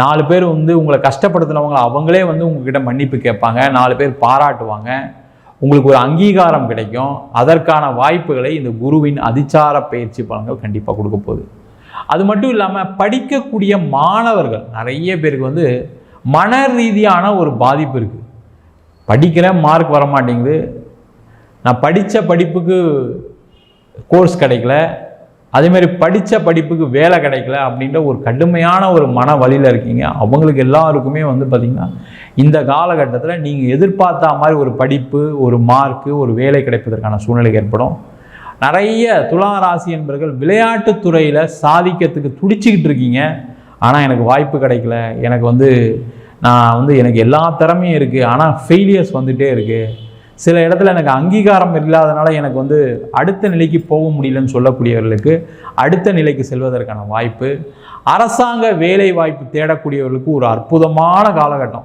நாலு பேர் வந்து உங்களை கஷ்டப்படுத்தினவங்க அவங்களே வந்து உங்ககிட்ட மன்னிப்பு கேட்பாங்க நாலு பேர் பாராட்டுவாங்க. உங்களுக்கு ஒரு அங்கீகாரம் கிடைக்கும். அதற்கான வாய்ப்புகளை இந்த குருவின் அதிச்சார பயிற்சி பலன்கள் கண்டிப்பாக கொடுக்க போகுது. அது மட்டும் இல்லாமல் படிக்கக்கூடிய மாணவர்கள் நிறைய பேருக்கு வந்து மன ரீதியான ஒரு பாதிப்பு இருக்குது படிக்கிறேன் மார்க் வர மாட்டேங்குது நான் படித்த படிப்புக்கு கோர்ஸ் கிடைக்கல. அதேமாதிரி படித்த படிப்புக்கு வேலை கிடைக்கல அப்படின்ற ஒரு கடுமையான ஒரு மன வழியில் இருக்கீங்க. அவங்களுக்கு எல்லாருக்குமே வந்து பார்த்திங்கன்னா இந்த காலகட்டத்தில் நீங்கள் எதிர்பார்த்த மாதிரி ஒரு படிப்பு ஒரு மார்க்கு ஒரு வேலை கிடைப்பதற்கான சூழ்நிலை ஏற்படும். நிறைய துலா ராசி என்பவர்கள் விளையாட்டுத்துறையில் சாதிக்கிறதுக்கு துடிச்சிக்கிட்டு இருக்கீங்க. ஆனால் எனக்கு வாய்ப்பு கிடைக்கல. எனக்கு வந்து நான் வந்து எனக்கு எல்லா திறமையும் இருக்குது ஆனால் ஃபெயிலியர்ஸ் வந்துகிட்டே இருக்குது சில இடத்துல எனக்கு அங்கீகாரம் இல்லாதனால எனக்கு வந்து அடுத்த நிலைக்கு போக முடியலன்னு சொல்லக்கூடியவர்களுக்கு அடுத்த நிலைக்கு செல்வதற்கான வாய்ப்பு அரசாங்க வேலை வாய்ப்பு தேடக்கூடியவர்களுக்கு ஒரு அற்புதமான காலகட்டம்.